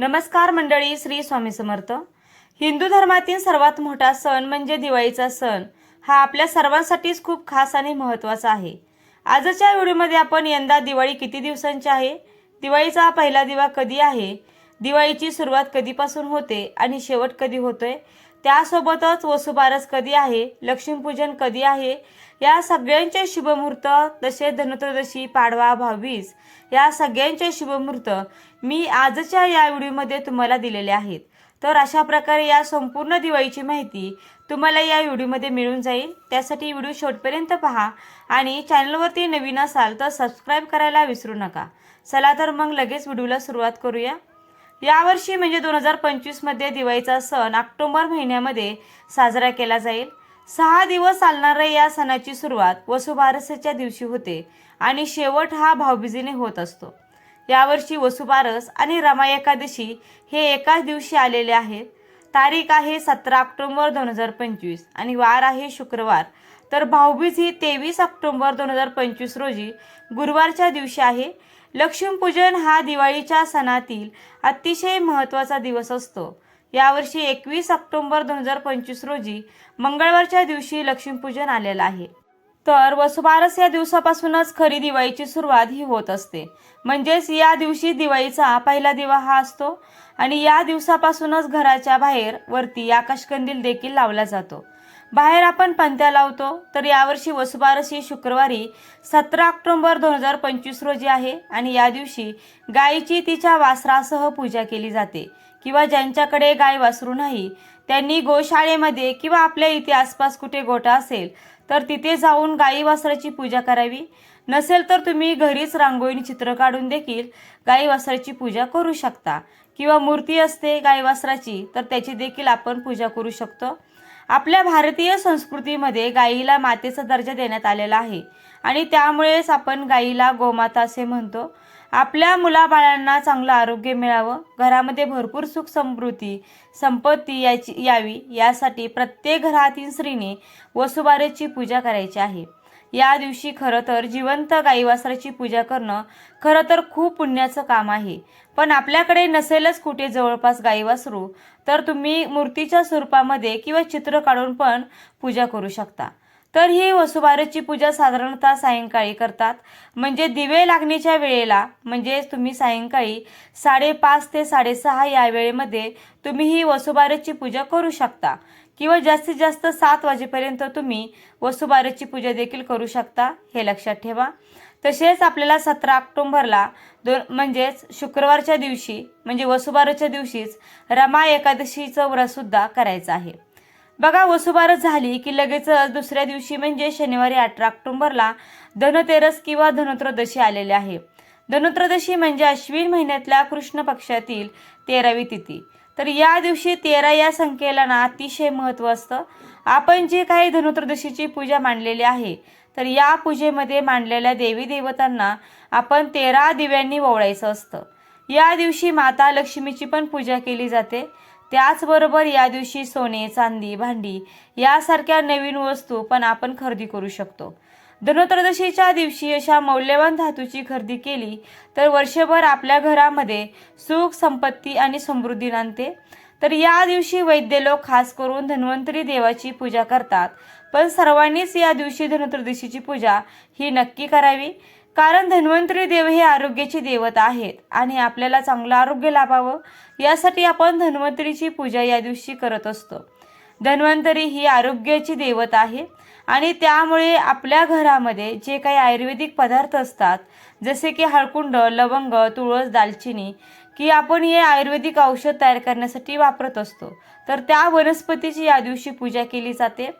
नमस्कार मंडळी श्री स्वामी समर्थ. हिंदू धर्मातील सर्वात मोठा सण म्हणजे दिवाळीचा सण. हा आपल्या सर्वांसाठीच खूप खास आणि महत्त्वाचा आहे. आजच्या व्हिडिओमध्ये आपण यंदा दिवाळी किती दिवसांची आहे? दिवाळीचा पहिला दिवा कधी आहे? दिवाळीची सुरुवात कधीपासून होते आणि शेवट कधी होतोय? त्यासोबतच वसुबारस कधी आहे? लक्ष्मीपूजन कधी आहे? या सगळ्यांचे शुभमुहूर्त तसे धनत्रयोदशी पाडवा भावीस या सगळ्यांचे शुभमुहूर्त मी आजच्या या व्हिडिओमध्ये तुम्हाला दिलेले आहेत. तर अशा प्रकारे या संपूर्ण दिवाळीची माहिती तुम्हाला या व्हिडिओमध्ये मिळून जाईल. त्यासाठी व्हिडिओ शेवटपर्यंत पहा आणि चॅनलवरती नवीन असाल तर सबस्क्राईब करायला विसरू नका. चला तर मग लगेच व्हिडिओला सुरुवात करूया. यावर्षी म्हणजे दोन हजार पंचवीसमध्ये दिवाळीचा सण ऑक्टोबर महिन्यामध्ये साजरा केला जाईल. सहा दिवस चालणाऱ्या या सणाची सुरुवात वसुबारसेच्या दिवशी होते आणि शेवट हा भाऊबीजेने होत असतो. यावर्षी वसुबारस आणि रमा एकादशी हे एकाच दिवशी आलेले आहेत. तारीख आहे सतरा ऑक्टोंबर दोन हजार पंचवीस आणि वार आहे शुक्रवार. तर भाऊबीज ही तेवीस ऑक्टोंबर दोन हजार पंचवीस रोजी गुरुवारच्या दिवशी आहे. लक्ष्मीपूजन हा दिवाळीच्या सणातील अतिशय महत्त्वाचा दिवस असतो. यावर्षी एकवीस ऑक्टोबर दोन हजार पंचवीस रोजी मंगळवारच्या दिवशी लक्ष्मीपूजन आलेलं आहे. तर वसुबारस या दिवसापासूनच खरी दिवाळीची सुरुवात ही होत असते. म्हणजेच या दिवशी दिवाळीचा पहिला दिवा हा असतो आणि या दिवसापासूनच घराच्या बाहेर वरती आकाशकंदील देखील लावला जातो. बाहेर आपण पंत्या लावतो तर यावर्षी वसुबारस ही शुक्रवारी सतरा ऑक्टोबर दोन हजार पंचवीस रोजी आहे आणि या दिवशी गायीची तिच्या वासरासह पूजा केली जाते. किंवा ज्यांच्याकडे गाय वासरू नाही त्यांनी गोशाळेमध्ये किंवा आपल्या इथे आसपास कुठे गोठा असेल तर तिथे जाऊन गाई वासराची पूजा करावी. नसेल तर तुम्ही घरीच रांगोळीने चित्र काढून देखील गाई वासराची पूजा करू शकता. किंवा मूर्ती असते गाई वासराची तर त्याची देखील आपण पूजा करू शकतो. आपल्या भारतीय संस्कृतीमध्ये गाईला मातेचा दर्जा देण्यात आलेला आहे. आणि त्यामुळेच आपण गाईला गोमाता असे म्हणतो. आपल्या मुलाबाळांना चांगलं आरोग्य मिळावं घरामध्ये भरपूर सुख समृद्धी संपत्ती याची यावी यासाठी प्रत्येक घरातील स्त्रीने वसुबारेची पूजा करायची आहे. या दिवशी खरं तर जिवंत गाई वासराची पूजा करणं खरं तर खूप पुण्याचं काम आहे. पण आपल्याकडे नसेलच कुठे जवळपास गाई वासरू तर तुम्ही मूर्तीच्या स्वरूपामध्ये किंवा चित्र काढून पण पूजा करू शकता. तर ही वसुबारसची पूजा साधारणतः सायंकाळी करतात. म्हणजे दिवे लागण्याच्या वेळेला म्हणजे तुम्ही सायंकाळी साडेपाच ते साडेसहा या वेळेमध्ये तुम्ही ही वसुबारसची पूजा करू शकता. किंवा जास्तीत जास्त सात वाजेपर्यंत तुम्ही वसुबारसची पूजा देखील करू शकता हे लक्षात ठेवा. तसेच आपल्याला सतरा ऑक्टोंबरला दोन म्हणजेच शुक्रवारच्या दिवशी म्हणजे वसुबारसच्या दिवशीच रमा एकादशीचं व्रतसुद्धा करायचं आहे. बघा वसुबारस झाली की लगेच दुसऱ्या दिवशी म्हणजे शनिवारी अठरा ऑक्टोंबरला धनतेरस किंवा धनुत्रदशी आलेले आहे. धनुत्रदशी म्हणजे अश्विन महिन्यातल्या कृष्ण पक्षातील तेरावी तिथी. तर या दिवशी तेरा या संख्येला ना अतिशय महत्त्व असतं. आपण जे काही धनुत्रदशीची पूजा मांडलेली आहे तर या पूजेमध्ये मांडलेल्या देवी देवतांना आपण तेरा दिव्यांनी ओवळायचं असतं. या दिवशी माता लक्ष्मीची पण पूजा केली जाते. त्याचबरोबर या दिवशी सोने चांदी भांडी यासारख्या नवीन वस्तू पण आपण खरेदी करू शकतो. धनत्रयोदशीच्या दिवशी अशा मौल्यवान धातूची खरेदी केली तर वर्षभर आपल्या घरामध्ये सुख संपत्ती आणि समृद्धी नांदते. तर या दिवशी वैद्य लोक खास करून धन्वंतरी देवाची पूजा करतात. पण सर्वांनीच या दिवशी धनत्रयोदशीची पूजा ही नक्की करावी. कारण धन्वंतरी देव हे आरोग्याची देवत आहेत आणि आपल्याला चांगलं आरोग्य लाभावं यासाठी आपण धन्वंतरीची पूजा या दिवशी करत असतो. धन्वंतरी ही आरोग्याची देवत आहे आणि त्यामुळे आपल्या घरामध्ये जे काही आयुर्वेदिक पदार्थ असतात जसे की हळकुंड लवंग तुळस दालचिनी की आपण हे आयुर्वेदिक औषध तयार करण्यासाठी वापरत असतो. तर त्या वनस्पतीची या दिवशी पूजा केली जाते.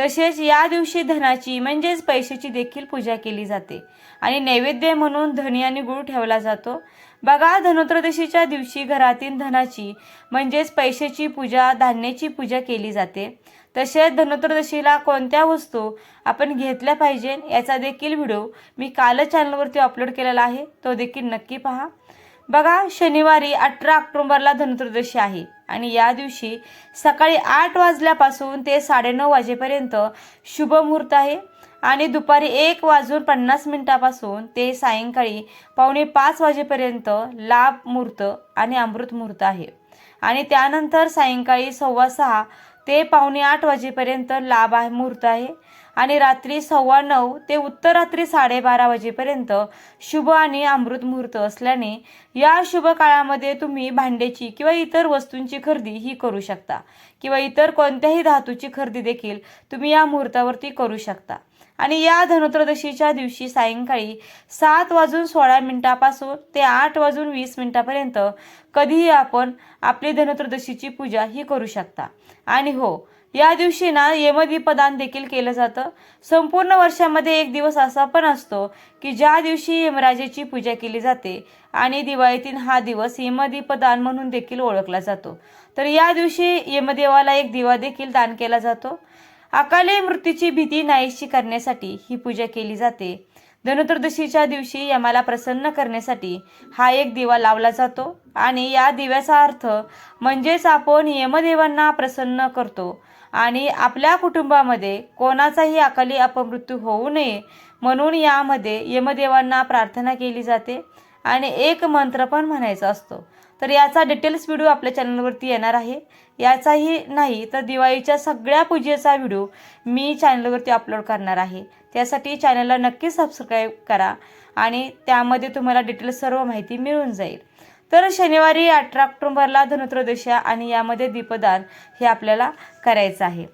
तसेच या दिवशी धनाची म्हणजेच पैशाची देखील पूजा केली जाते. आणि नैवेद्य म्हणून धनी आणि गुळ ठेवला जातो. बघा धनत्रयोदशीच्या दिवशी घरातील धनाची म्हणजेच पैशाची पूजा धान्याची पूजा केली जाते. तसेच धनत्रयोदशीला कोणत्या वस्तू आपण घेतल्या पाहिजे याचा देखील व्हिडिओ मी कालच चॅनलवरती अपलोड केलेला आहे. तो देखील नक्की पहा. बघा शनिवारी अठरा ऑक्टोबरला धनुर्दशी आहे. आणि या दिवशी सकाळी आठ वाजल्यापासून ते साडेनऊ वाजेपर्यंत शुभ मुहूर्त आहे. आणि दुपारी एक वाजून पन्नास मिनिटापासून ते सायंकाळी पावणे पाच वाजेपर्यंत लाभ मुहूर्त आणि अमृत मुहूर्त आहे. आणि त्यानंतर सायंकाळी सव्वा सहा ते पावणे आठ वाजेपर्यंत लाभ आहे मुहूर्त आहे. आणि रात्री सव्वा नऊ ते उत्तर रात्री साडेबारा वाजेपर्यंत शुभ आणि अमृत मुहूर्त असल्याने या शुभ काळामध्ये तुम्ही भांड्याची किंवा इतर वस्तूंची खरेदी ही करू शकता. किंवा इतर कोणत्याही धातूची खरेदी देखील तुम्ही या मुहूर्तावरती करू शकता. आणि या धनुत्रदशीच्या दिवशी सायंकाळी सात वाजून सोळा मिनिटापासून ते आठ वाजून वीस मिनिटापर्यंत कधीही आपण आपली धनुत्रदशीची पूजा ही करू शकता. आणि हो या दिवशी ना यमदीपदान देखील केलं जातं. संपूर्ण वर्षामध्ये एक दिवस असा पण असतो की ज्या दिवशी यमराजेची पूजा केली जाते आणि दिवाळीतील हा दिवस यमदीपदान म्हणून देखील ओळखला जातो. तर या दिवशी यमदेवाला एक दिवा देखील दान केला जातो. अकाली मृत्यूची भीती नाहीशी करण्यासाठी ही पूजा केली जाते. धनुत्रदशीच्या दिवशी यमाला प्रसन्न करण्यासाठी हा एक दिवा लावला जातो आणि या दिव्याचा अर्थ म्हणजेच आपण यमदेवांना प्रसन्न करतो. आणि आपल्या कुटुंबामध्ये कोणाचाही अकाली अपमृत्यू होऊ नये म्हणून यामध्ये यमदेवांना प्रार्थना केली जाते आणि एक मंत्र पण म्हणायचा असतो. तर याचा डिटेल्स व्हिडिओ आपल्या चॅनलवरती येणार आहे. याचाही नाही तर दिवाळीच्या सगळ्या पूजेचा व्हिडिओ मी चॅनलवरती अपलोड करणार आहे. त्यासाठी चॅनलला नक्की सबस्क्राईब करा आणि त्यामध्ये तुम्हाला डिटेल्स सर्व माहिती मिळून जाईल. तर शनिवारी अठरा ऑक्टोंबरला धनुत्रदशा आणि यामध्ये दीपदान हे आपल्याला करायचं आहे.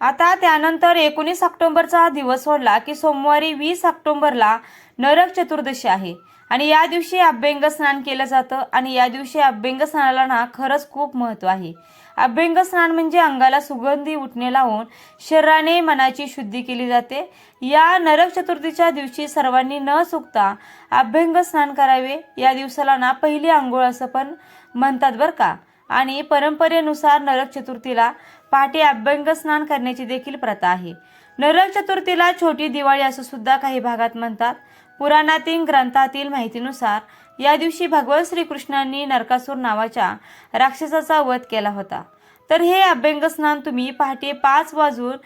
आता त्यानंतर एकोणीस ऑक्टोंबरचा दिवस सोडला की सोमवारी वीस ऑक्टोंबरला नरक चतुर्दशी आहे आणि या दिवशी अभ्यंग स्नान केलं जातं आणि या दिवशी अभ्यंग स्नानाला ना खरंच खूप महत्त्व आहे. अभ्यंग स्नान म्हणजे अंगाला सुगंधी उठणे लावून शरीराने मनाची शुद्धी केली जाते. या नरक चतुर्थीच्या दिवशी सर्वांनी न चुकता अभ्यंग स्नान करावे. या दिवसाला ना पहिली आंघोळ असं पण म्हणतात बरं का. आणि परंपरेनुसार नरक चतुर्थीला पहाटे अभ्यंग स्नान करण्याची देखील प्रथा आहे. नरक चतुर्थीला छोटी दिवाळी असं सुद्धा काही भागात म्हणतात. पुराणातील ग्रंथातील माहितीनुसार या दिवशी भगवान श्रीकृष्णांनी नरकासूर नावाच्या राक्षसाचा वध केला होता. तर हे अभ्यंग स्नान तुम्ही पहाटे पाच वाजून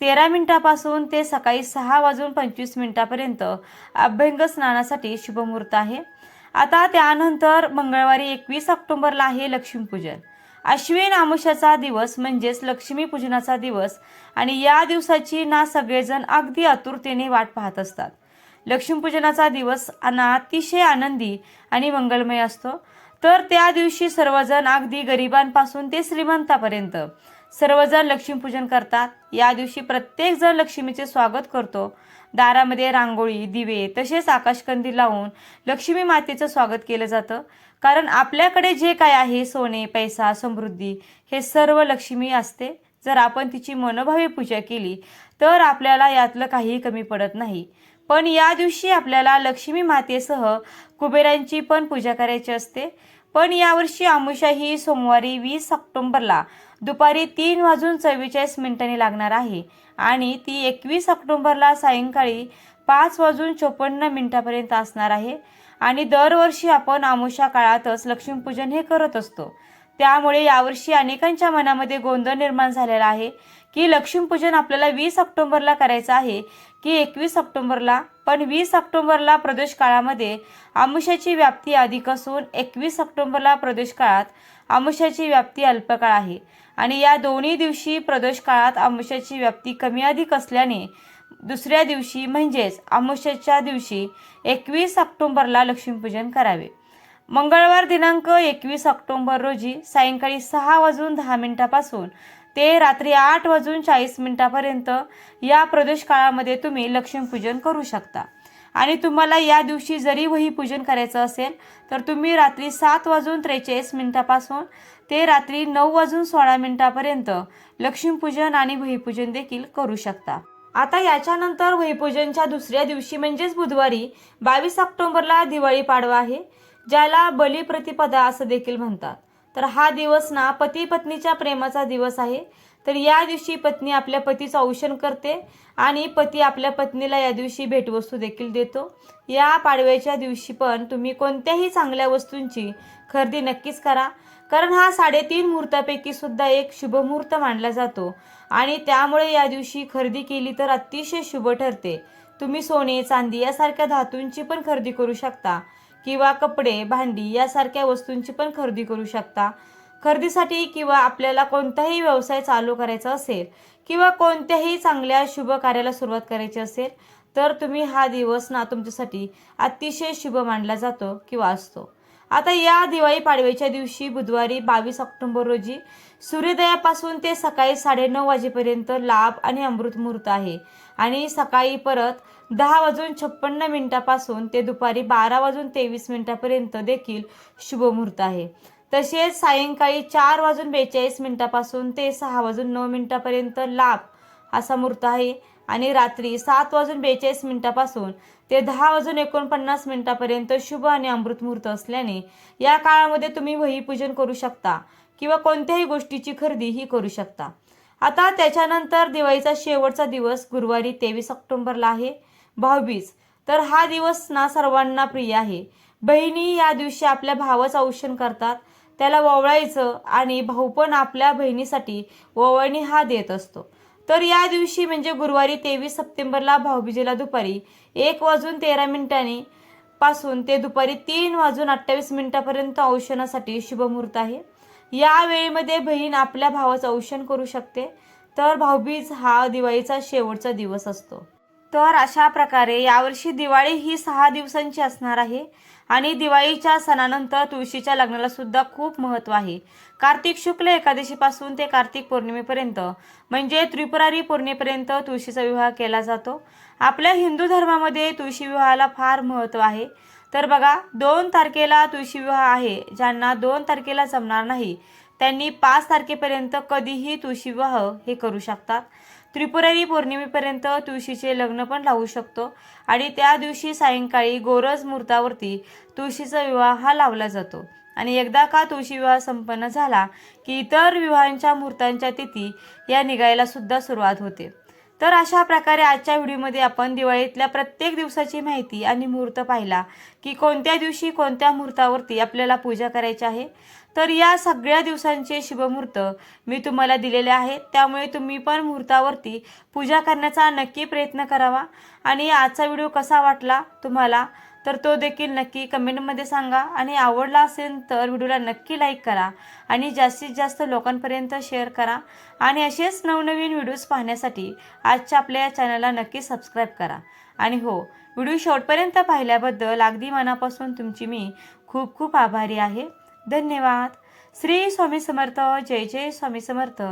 तेरा मिनिटापासून ते सकाळी सहा वाजून पंचवीस मिनिटापर्यंत अभ्यंग स्नानासाठी शुभमुहूर्त आहे. आता त्यानंतर मंगळवारी एकवीस ऑक्टोबरला आहे लक्ष्मीपूजन. अश्विन आमुष्याचा दिवस म्हणजेच लक्ष्मीपूजनाचा दिवस आणि या दिवसाची ना सगळेजण अगदी आतुरतेने वाट पाहत असतात. लक्ष्मीपूजनाचा दिवस अतिशय आनंदी आणि मंगलमय असतो. तर त्या दिवशी सर्वजण अगदी गरिबांपासून ते श्रीमंतापर्यंत सर्वजण लक्ष्मीपूजन करतात. या दिवशी प्रत्येक जण लक्ष्मीचे स्वागत करतो. दारामध्ये रांगोळी दिवे तसेच आकाशकंदी लावून लक्ष्मी मातेचं स्वागत केलं जातं. कारण आपल्याकडे जे काय आहे सोने पैसा समृद्धी हे सर्व लक्ष्मी असते. जर आपण तिची मनोभावी पूजा केली तर आपल्याला यातलं काहीही कमी पडत नाही. पण या दिवशी आपल्याला लक्ष्मी मातेसह कुबेरांची पण पूजा करायची असते. पण यावर्षी आमुषा ही सोमवारी वीस ऑक्टोंबरला दुपारी तीन वाजून चव्वेचाळीस मिनिटांनी लागणार आहे आणि ती एकवीस ऑक्टोंबरला सायंकाळी पाच वाजून चोपन्न मिनिटापर्यंत असणार आहे. आणि दरवर्षी आपण आमुषा काळातच लक्ष्मीपूजन हे करत असतो. त्यामुळे यावर्षी अनेकांच्या मनामध्ये गोंधळ निर्माण झालेला आहे की लक्ष्मीपूजन आपल्याला वीस ऑक्टोंबरला करायचं आहे की एकवीस ऑक्टोंबरला? पण वीस ऑक्टोंबरला प्रदेश काळामध्ये आमुष्याची व्याप्ती अधिक असून एकवीस ऑक्टोंबरला प्रदेश काळात आमुष्याची व्याप्ती अल्पकाळ आहे. आणि या दोन्ही दिवशी प्रदोष काळात आमुष्याची व्याप्ती कमी अधिक असल्याने दुसऱ्या दिवशी म्हणजेच आमुष्याच्या दिवशी एकवीस ऑक्टोंबरला लक्ष्मीपूजन करावे. मंगळवार दिनांक एकवीस ऑक्टोंबर रोजी सायंकाळी सहा वाजून दहा मिनिटापासून ते रात्री आठ वाजून चाळीस मिनिटापर्यंत या प्रदोष काळामध्ये तुम्ही लक्ष्मीपूजन करू शकता. आणि तुम्हाला या दिवशी जरी वही पूजन करायचं असेल तर तुम्ही रात्री सात वाजून त्रेचाळीस मिनिटापासून ते रात्री नऊ वाजून सोळा मिनिटापर्यंत लक्ष्मीपूजन आणि वहीपूजन देखील करू शकता. आता याच्यानंतर वहीपूजनच्या दुसऱ्या दिवशी म्हणजेच बुधवारी बावीस ऑक्टोबरला दिवाळी पाडवा आहे. ज्याला बलिप्रतिपदा असं देखील म्हणतात. तर हा दिवस ना पती पत्नीच्या प्रेमाचा दिवस आहे. तर या दिवशी पत्नी आपल्या पतीचं औषण करते आणि पती आपल्या पत्नीला या दिवशी भेटवस्तू देखील देतो. या पाडव्याच्या दिवशी पण तुम्ही कोणत्याही चांगल्या वस्तूंची खरेदी नक्कीच करा. कारण हा साडेतीन मुहूर्तापैकी सुद्धा एक शुभ मुहूर्त मानला जातो. आणि त्यामुळे या दिवशी खरेदी केली तर अतिशय शुभ ठरते. तुम्ही सोने चांदी यासारख्या धातूंची पण खरेदी करू शकता. किंवा कपडे भांडी यासारख्या वस्तूंची पण खरेदी करू शकता. खरेदीसाठी किंवा आपल्याला कोणताही व्यवसाय चालू करायचा असेल किंवा कोणत्याही चांगल्या शुभ कार्याला सुरुवात करायची असेल तर तुम्ही हा दिवस ना तुमच्यासाठी अतिशय शुभ मानला जातो किंवा असतो. आता या दिवाळी पाडव्याच्या दिवशी बुधवारी बावीस ऑक्टोबर रोजी सूर्योदयापासून ते सकाळी साडेनऊ वाजेपर्यंत लाभ आणि अमृत मुहूर्त आहे. आणि सकाळी परत दहा वाजून छप्पन्न मिनिटापासून ते दुपारी बारा वाजून तेवीस मिनिटापर्यंत देखील शुभमुहूर्त आहे. तसेच सायंकाळी चार वाजून बेचाळीस मिनिटापासून ते सहा वाजून नऊ मिनिटापर्यंत लाभ असा मुहूर्त आहे. आणि रात्री सात वाजून बेचाळीस मिनिटापासून ते दहा वाजून एकोणपन्नास मिनिटापर्यंत शुभ आणि अमृत मुहूर्त असल्याने या काळामध्ये तुम्ही वही पूजन करू शकता किंवा कोणत्याही गोष्टीची खरेदी ही करू शकता. आता त्याच्यानंतर दिवाळीचा शेवटचा दिवस गुरुवारी तेवीस ऑक्टोबरला आहे. भाऊबीज. तर हा दिवस ना सर्वांना प्रिय आहे. बहिणी या दिवशी आपल्या भावाचं औषण करतात. त्याला ववळायचं आणि भाऊ पण आपल्या बहिणीसाठी ववळणी हा देत असतो. तर या दिवशी म्हणजे गुरुवारी तेवीस सप्टेंबरला भाऊबीजेला दुपारी एक वाजून तेरा मिनिटांनी पासून ते दुपारी तीन वाजून अठ्ठावीस मिनिटापर्यंत औषणासाठी शुभमुहूर्त आहे. या वेळेमध्ये बहीण आपल्या भावाचं औषण करू शकते. तर भाऊबीज हा दिवाळीचा शेवटचा दिवस असतो. तर अशा प्रकारे यावर्षी दिवाळी ही सहा दिवसांची असणार आहे. आणि दिवाळीच्या सणानंतर तुळशीच्या लग्नाला सुद्धा खूप महत्त्व आहे. कार्तिक शुक्ल एकादशीपासून ते कार्तिक पौर्णिमेपर्यंत म्हणजे त्रिपुरारी पौर्णिमेपर्यंत तुळशीचा विवाह केला जातो. आपल्या हिंदू धर्मामध्ये तुळशी विवाहाला फार महत्त्व आहे. तर बघा दोन तारखेला तुळशी विवाह आहे ज्यांना दोन तारखेला जमणार नाही त्यांनी पाच तारखेपर्यंत कधीही तुळशी विवाह हे करू शकतात. त्रिपुरारी पौर्णिमेपर्यंत तुळशीचे लग्न पण लावू शकतो. आणि त्या दिवशी सायंकाळी गोरज मुहूर्तावरती तुळशीचा विवाह हा लावला जातो. आणि एकदा का तुळशी विवाह संपन्न झाला की इतर विवाहांच्या मुहूर्तांच्या तिथी या निघायला सुद्धा सुरुवात होते. तर अशा प्रकारे आजच्या व्हिडिओमध्ये आपण दिवाळीतल्या प्रत्येक दिवसाची माहिती आणि मुहूर्त पाहिला की कोणत्या दिवशी कोणत्या मुहूर्तावरती आपल्याला पूजा करायची आहे. तर या सगळ्या दिवसांचे शुभमुहूर्त मी तुम्हाला दिलेले आहेत. त्यामुळे तुम्ही पण मुहूर्तावरती पूजा करण्याचा नक्की प्रयत्न करावा. आणि आजचा व्हिडिओ कसा वाटला तुम्हाला तर तो देखील नक्की कमेंटमध्ये सांगा. आणि आवडला असेल तर व्हिडिओला नक्की लाईक करा. आणि जास्तीत जास्त लोकांपर्यंत शेअर करा. आणि असेच नवनवीन व्हिडिओज पाहण्यासाठी आजच्या आपल्या या चॅनलला नक्की सबस्क्राईब करा. आणि हो व्हिडिओ शेवटपर्यंत पाहिल्याबद्दल अगदी मनापासून तुमची मी खूप खूप आभारी आहे. धन्यवाद. श्री स्वामी समर्थ जय जय स्वामी समर्थ.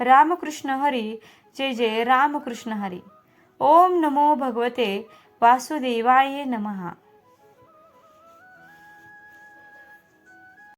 रामकृष्ण हरी जय जय रामकृष्ण हरी. ओम नमो भगवते वासुदेवाय नमः.